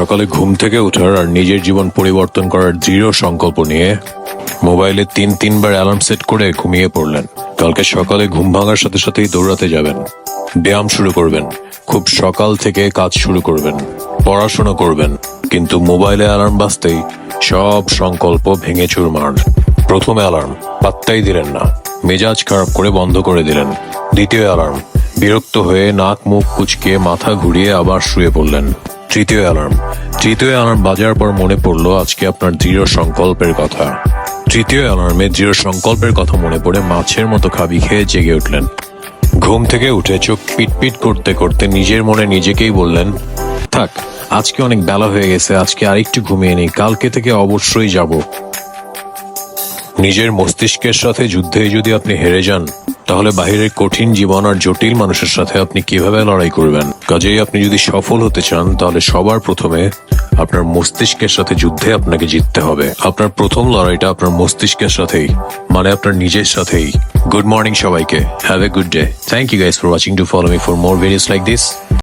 সকালে ঘুম থেকে ওঠার আর নিজের জীবন পরিবর্তন করার দৃঢ় সংকল্প নিয়ে মোবাইলে তিন তিনবার অ্যালার্ম সেট করে ঘুমিয়ে পড়লেন। কালকে সকালে ঘুম ভাঙার সাথে সাথেই দৌড়াতে যাবেন। ব্যায়াম শুরু করবেন। খুব সকাল থেকে কাজ শুরু করবেন। পড়াশোনা করবেন। কিন্তু মোবাইলে অ্যালার্ম বাজতেই সব সংকল্প ভেঙে চুরমার। প্রথম অ্যালার্ম, পাত্তাই দিলেন না। মেজাজ খারাপ করে বন্ধ করে দিলেন। দ্বিতীয় অ্যালার্ম, বিরক্ত হয়ে নাক মুখ কুচকে মাথা ঘুরিয়ে আবার শুয়ে পড়লেন। তৃতীয় অ্যালার্ম তৃতীয় অ্যালার্ম বাজার পর মনে পড়ল আজকে আপনার দৃঢ় সংকল্পের কথা। তৃতীয় অ্যালার্মে দৃঢ় সংকল্পের কথা মনে পড়ে মাছের মতো খাবি খেয়ে জেগে উঠলেন। ঘুম থেকে উঠে চোখ পিটপিট করতে করতে নিজের মনে নিজেকেই বললেন, থাক, আজকে অনেক বেলা হয়ে গেছে, আজকে আরেকটু ঘুমিয়ে নেই, কালকে থেকে অবশ্যই যাব। নিজের মস্তিষ্কের সাথে যুদ্ধে যদি আপনি হেরে যান তাহলে বাহিরের কঠিন জীবন আর জটিল মানুষের সাথে আপনি কীভাবে লড়াই করবেন? কাজেই আপনি যদি সফল হতে চান, তাহলে সবার প্রথমে আপনার মস্তিষ্কের সাথে যুদ্ধে আপনাকে জিততে হবে। আপনার প্রথম লড়াইটা আপনার মস্তিষ্কের সাথেই মানে আপনার নিজের সাথেই। গুড মর্নিং সবাইকে। Have a good day thank you guys for watching to follow me for more videos like this